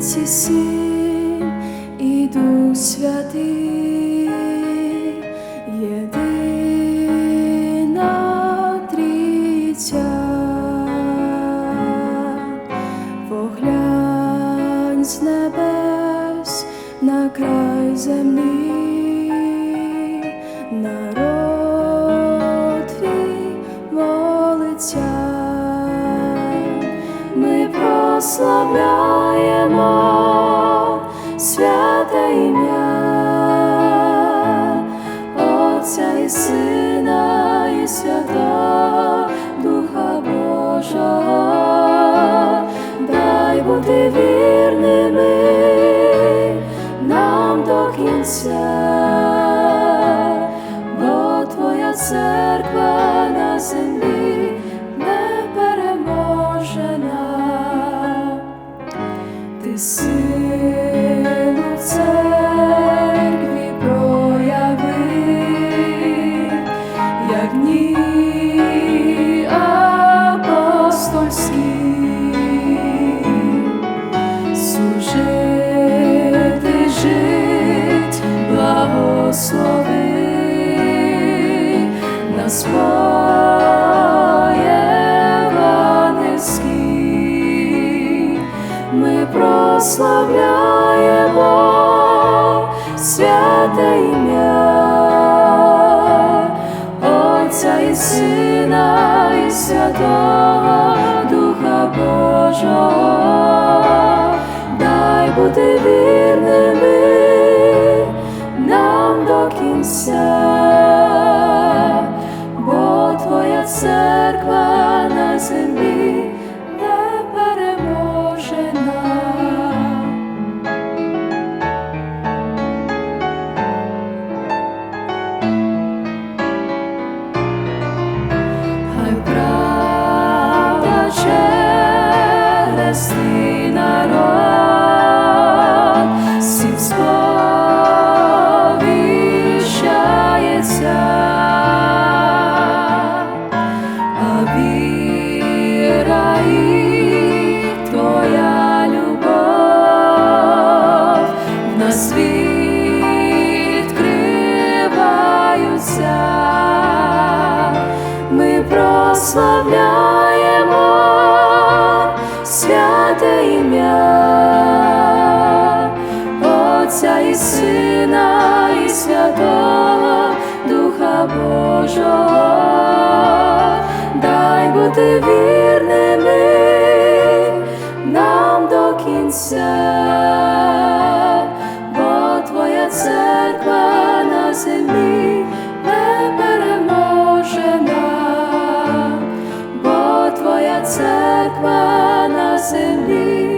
Син і Дух Святий, єдина трійця. Поглянь з небес на край землі, прославляємо святе ім'я Отця і Сина і Святого Духа Божого, дай бути вірними нам до кінця, бо Твоя церква на землі нас по-євангельськи. Ми прославляємо святе ім'я Отця і Сина і Святого Духа Божого, дай бути вірними нам до кінця, Твоя церква на серця, ми прославляємо святе ім'я, Отця і Сина, і Святого Духа Божого, дай бути вірними нам до кінця. бо Твоя церква на землі. церква на землі.